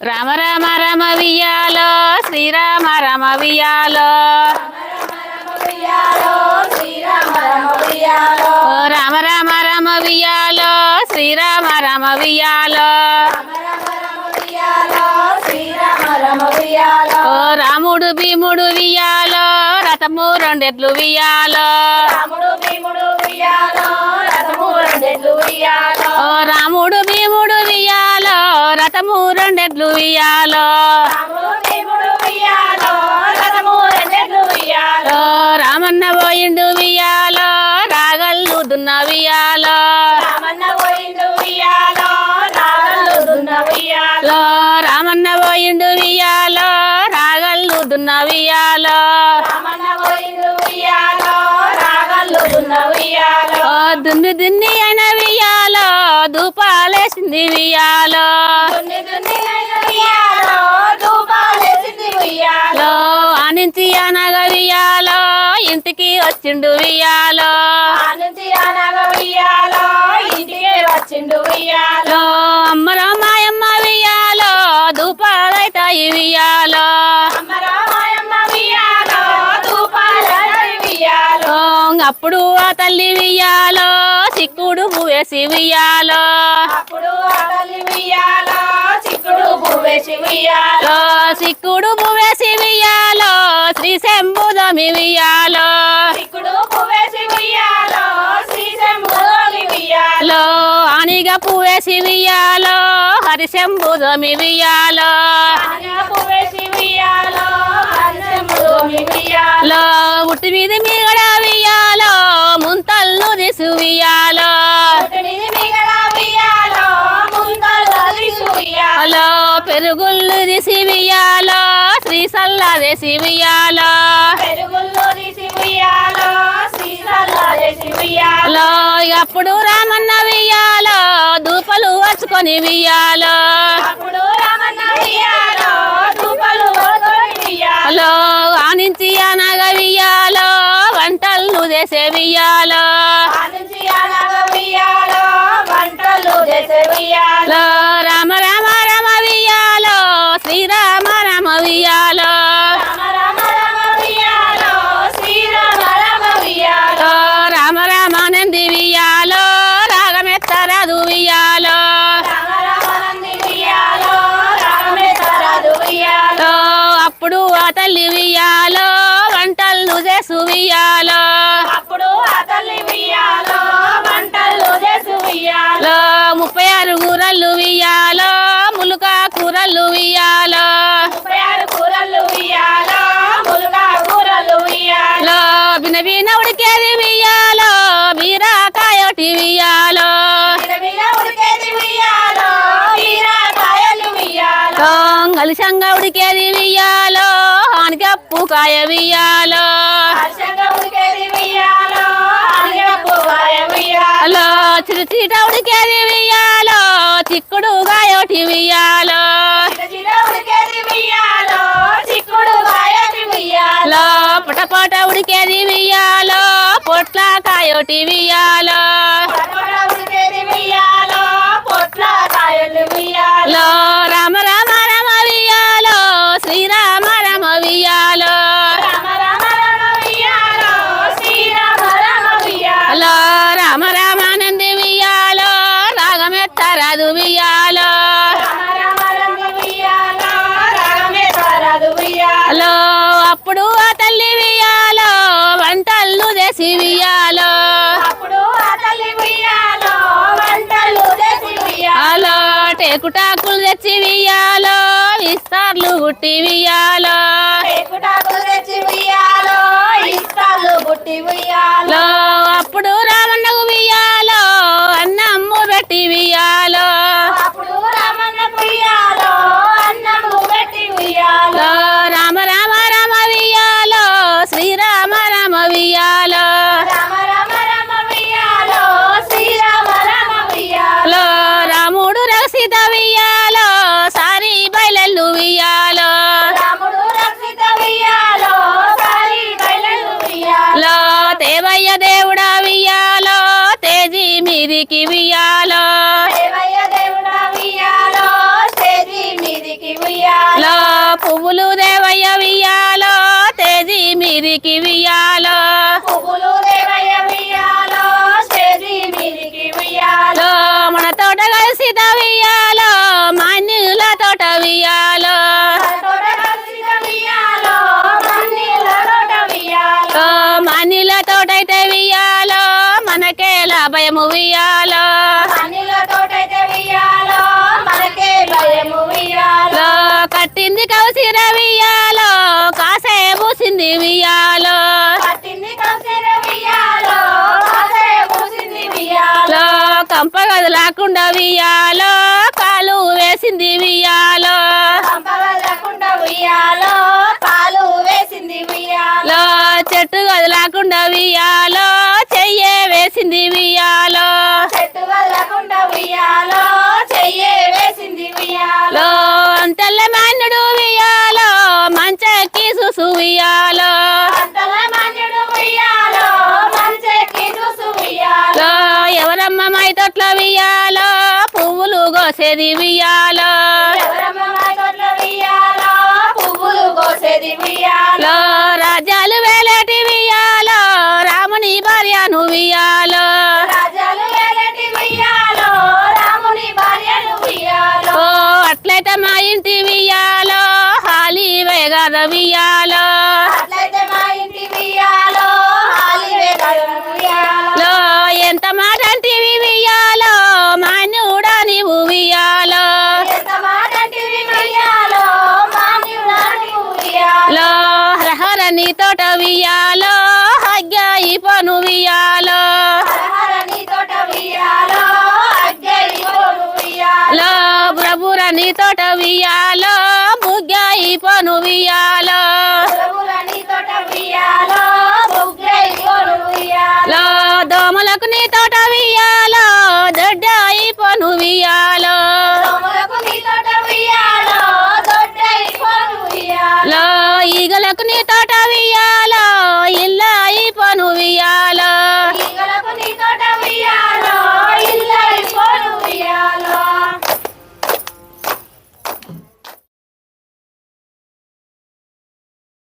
రామ రామ రామ వియాలో శ్రీరామ రామ వియాలో రామ రామ రామ వియాలో శ్రీరామ రామ వియాలో ఓ రాముడు భీముడు వియాలో రథము రెండెట్లు వియాలో ఓ రెండెట్లు ఇయ్యాలో రామన్న పోయిండు వియాలో రాగల్లు దున్న వియాలో రామన్న పోయిండు వియాలో రాగల్లు దున్న వియాలో దున్ని దున్ని అయిన వియాలో దూపాలేసింది వియాలో లో ఆనించి అనగ వియాలో ఇంటికి వచ్చిండు వియాలో వచ్చిండు ఉయ్యాలో లో అమ్మరా మాయమ్మ వియాలో దూపాలైతాయి వియాలో అప్పుడు ఆ తల్లి వియాలో సిక్కుడు వేసి వియాలో అప్పుడు అడలి ఉయ్యాలో చిక్కుడు పువ్వేసి ఉయ్యాలో శ్రీ శంభుదమి చిక్కుడు పువ్వేసి ఉయ్యాలో శ్రీ శంభులోని ఉయ్యాలో. ఆనిగా వియాలో హరి శంభుదమి ఉయ్యాలో. హరిశంభులోని ఉయ్యాలో. లో ఉట్టి మీద మీగడ వియాలో పెరుగుళ్ళు దిసి వియాలో శ్రీ సల్లదేసి వియాలో పెరుగుల్లో తీసి ఉయ్యాలో శ్రీసల్లా చేసి ఉయ్యాలో లో అప్పుడు రామన్న వియాలో దూపలు వచ్చుకొని వియాలో లో ఆనించి అనగ వియాలో వంటలు చేసే వియాలో లో బిన బిన ఉడికేది వియాలో బీరాకాయోటి వియాలో విరవిర ఉడికేది ఉయ్యాలో బీరకాయలు ఉయ్యాలో లో కలిసంగా ఉడికేది వియాలో ఆనికప్పు కాయ వియాలో హర్షంగా ఉడికేది ఉయ్యాలో అడిగపు కాయ ఉయ్యాలో లో చిరుచీట ఉడికేది వియాలో చిక్కుడు కాయోటి వియాలో పొట్ల వియాలో రామ రామ రామ వియాలో శ్రీరామ రామ వియాలో రామ రామానంది వియాలో రాగమెత్తరాదు వియాలో అప్పుడు ఆ తల్లి వియాలో వంటలు చేసి వియాలో అప్పుడు ఆ తల్లి ఉయ్యాలో వంటలు చేసి ఉయ్యాలో అలో టేకుటాకులు తెచ్చి వియాలో విస్తార్లు గుట్టి వియాలో మీదికి ఉయ్యాలో. పువ్వులు దేవయ్య వియ్యాలో తేజీ మీదికి వియ్యాలో మన తోట కలిసి తవియాలో మన్యుల తోట వియ్యాలో కౌసిరవియాలో కాసేపు కంప గది లేకుండా వియాలో కాలు వేసింది వియాలో చెట్టు గది లేకుండా వియాలో వియాలో పువ్వులు గోసేది వియాలో పువ్వులు గోసేది వియాలో రాజాలు వేలేటి వియాలో రాముని భార్య నువ్వు వియాలో equipo Anubia,